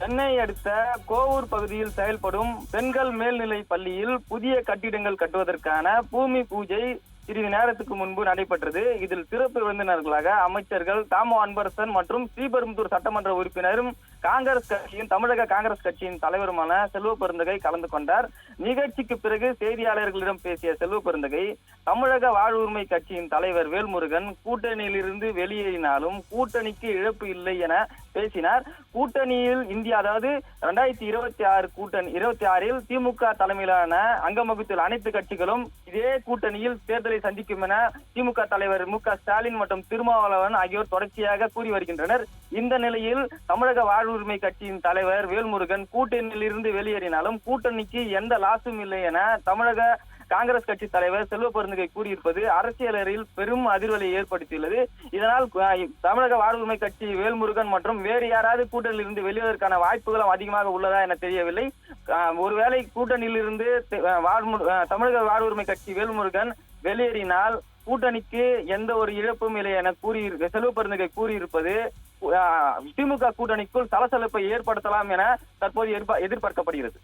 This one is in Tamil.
சென்னை அடுத்த கோவூர் பகுதியில் செயல்படும் பெண்கள் மேல்நிலை பள்ளியில் புதிய கட்டிடங்கள் கட்டுவதற்கான பூமி பூஜை சிறிது நேரத்துக்கு முன்பு நடைபெற்றது. இதில் சிறப்பு விருந்தினர்களாக அமைச்சர்கள் தாமோ அன்பரசன் மற்றும் ஸ்ரீபெரும்புதூர் சட்டமன்ற உறுப்பினரும் காங்கிரஸ் கட்சியின் தமிழக காங்கிரஸ் கட்சியின் தலைவருமான செல்வ பெருந்தகை கலந்து கொண்டார். நிகழ்ச்சிக்கு பிறகு செய்தியாளர்களிடம் பேசிய செல்வ பெருந்தகை தமிழக வாழ்வுரிமை கட்சியின் தலைவர் வேல்முருகன் கூட்டணியிலிருந்து வெளியேறினாலும் கூட்டணிக்கு இழப்பு இல்லை என பேசினார். கூட்டணியில் இந்தியா அதாவது இரண்டாயிரத்தி இருபத்தி ஆறு கூட்டணி இருபத்தி ஆறில் திமுக தலைமையிலான அங்கமகுத்தில் அனைத்து கட்சிகளும் இதே கூட்டணியில் தேர்தலை சந்திக்கும் என திமுக தலைவர் மு ஸ்டாலின் மற்றும் திருமாவளவன் ஆகியோர் தொடர்ச்சியாக கூறி வருகின்றனர். இந்த நிலையில் தமிழக வாழ்வுரிமை கட்சியின் தலைவர் வேல்முருகன் கூட்டணியில் இருந்து வெளியேறினாலும் கூட்டணிக்கு எந்த லாசும் இல்லை என தமிழக காங்கிரஸ் கட்சி தலைவர் செல்வ பெருந்தகை கூறியிருப்பது அரசியலரில் பெரும் அதிர்வலை ஏற்படுத்தியுள்ளது. இதனால் தமிழக வாழ்வுரிமை கட்சி வேல்முருகன் மற்றும் வேறு யாராவது கூட்டணியில் இருந்து வெளியேறுவதற்கான வாய்ப்புகளும் அதிகமாக உள்ளதா என தெரியவில்லை. ஒருவேளை கூட்டணியில் இருந்து அஹ், தமிழக வாழ்வுரிமை கட்சி வேல்முருகன் வெளியேறினால் கூட்டணிக்கு எந்த ஒரு இழப்பும் இல்லை என கூறி செல்வ பெருந்தகை கூறியிருப்பது திமுக கூட்டணிக்குள் சலசலப்பை ஏற்படுத்தலாம் என தற்போது எதிர்பா- எதிர்பார்க்கப்படுகிறது.